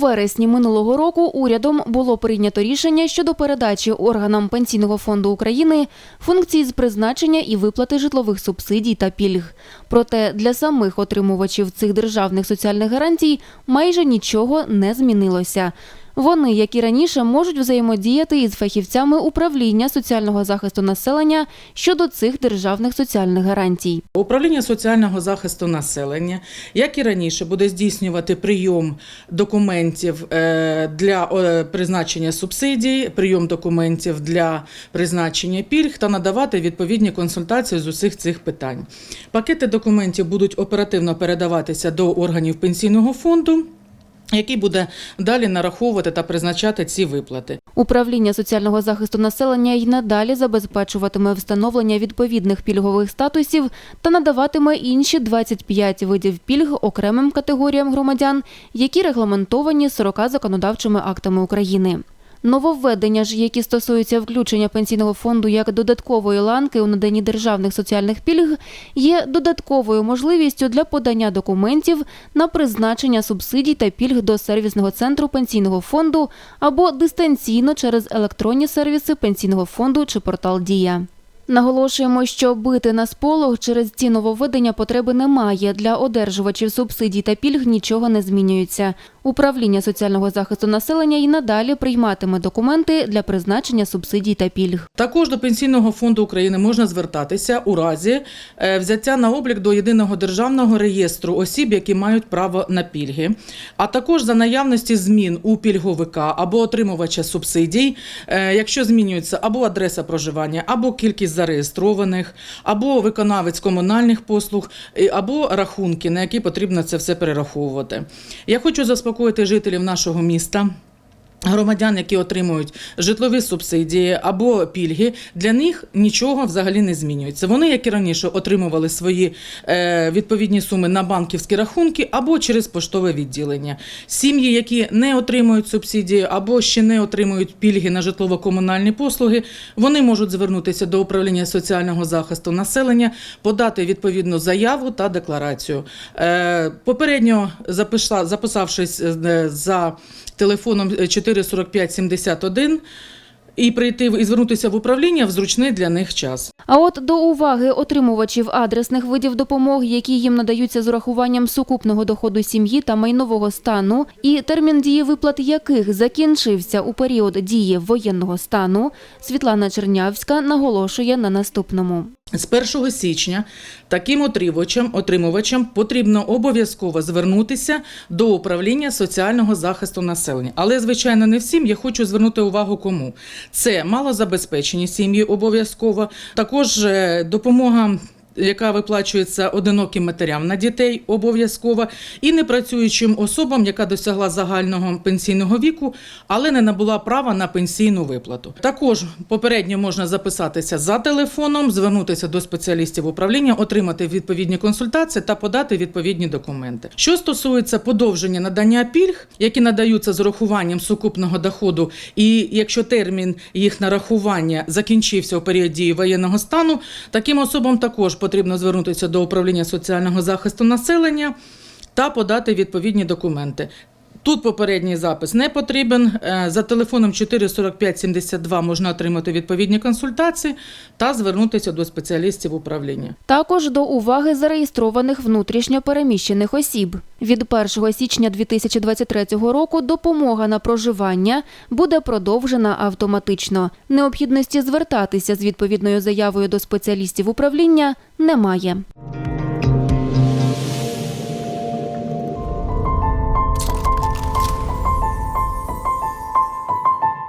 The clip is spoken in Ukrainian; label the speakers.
Speaker 1: вересні минулого року урядом було прийнято рішення щодо передачі органам Пенсійного фонду України функцій з призначення і виплати житлових субсидій та пільг. Проте для самих отримувачів цих державних соціальних гарантій майже нічого не змінилося. Вони, як і раніше, можуть взаємодіяти із фахівцями управління соціального захисту населення щодо цих державних соціальних гарантій.
Speaker 2: Управління соціального захисту населення, як і раніше, буде здійснювати прийом документів е, для призначення субсидій, прийом документів для призначення пільг та надавати відповідні консультації з усіх цих питань. Пакети документів будуть оперативно передаватися до органів пенсійного фонду. Який буде далі нараховувати та призначати ці виплати.
Speaker 1: Управління соціального захисту населення й надалі забезпечуватиме встановлення відповідних пільгових статусів та надаватиме інші 25 видів пільг окремим категоріям громадян, які регламентовані 40 законодавчими актами України. Нововведення ж, які стосуються включення пенсійного фонду як додаткової ланки у наданні державних соціальних пільг, є додатковою можливістю для подання документів на призначення субсидій та пільг до сервісного центру пенсійного фонду або дистанційно через електронні сервіси пенсійного фонду чи портал Дія. Наголошуємо, що бити на сполох через ці нововведення потреби немає. Для одержувачів субсидій та пільг нічого не змінюється. Управління соціального захисту населення і надалі прийматиме документи для призначення субсидій та пільг.
Speaker 2: Також до Пенсійного фонду України можна звертатися у разі е, взяття на облік до єдиного державного реєстру осіб, які мають право на пільги, а також за наявності змін у пільговика або отримувача субсидій, е, якщо змінюється або адреса проживання, або кількість зареєстрованих, або виконавець комунальних послуг, або рахунки, на які потрібно це все перераховувати. Я хочу заспокоїти жителів нашого міста. Громадян, які отримують житлові субсидії або пільги, для них нічого взагалі не змінюється. Вони, як і раніше, отримували свої е, відповідні суми на банківські рахунки або через поштове відділення. Сім'ї, які не отримують субсидії або ще не отримують пільги на житлово-комунальні послуги, вони можуть звернутися до управління соціального захисту населення, подати відповідну заяву та декларацію. Е, попередньо записавшись е, за телефоном 44571 і прийти і звернутися в управління в зручний для них час.
Speaker 1: А от до уваги отримувачів адресних видів допомоги, які їм надаються з урахуванням сукупного доходу сім'ї та майнового стану, і термін дії виплат яких закінчився у період дії воєнного стану, Світлана Чернявська наголошує на наступному.
Speaker 2: З 1 січня таким отримувачам, отримувачам потрібно обов'язково звернутися до управління соціального захисту населення. Але, звичайно, не всім я хочу звернути увагу кому. Це малозабезпечені сім'ї обов'язково, також е, допомога. Яка виплачується одиноким матерям на дітей обов'язково і непрацюючим особам, яка досягла загального пенсійного віку, але не набула права на пенсійну виплату. Також попередньо можна записатися за телефоном, звернутися до спеціалістів управління, отримати відповідні консультації та подати відповідні документи. Що стосується подовження надання пільг, які надаються з урахуванням сукупного доходу, і якщо термін їх нарахування закінчився у період дії воєнного стану, таким особам також потрібно звернутися до управління соціального захисту населення та подати відповідні документи. Тут попередній запис не потрібен. Е, За телефоном 44572 можна отримати відповідні консультації та звернутися до спеціалістів управління.
Speaker 1: Також до уваги зареєстрованих внутрішньо переміщених осіб. Від 1 січня 2023 року допомога на проживання буде продовжена автоматично. Необхідності звертатися з відповідною заявою до спеціалістів управління немає.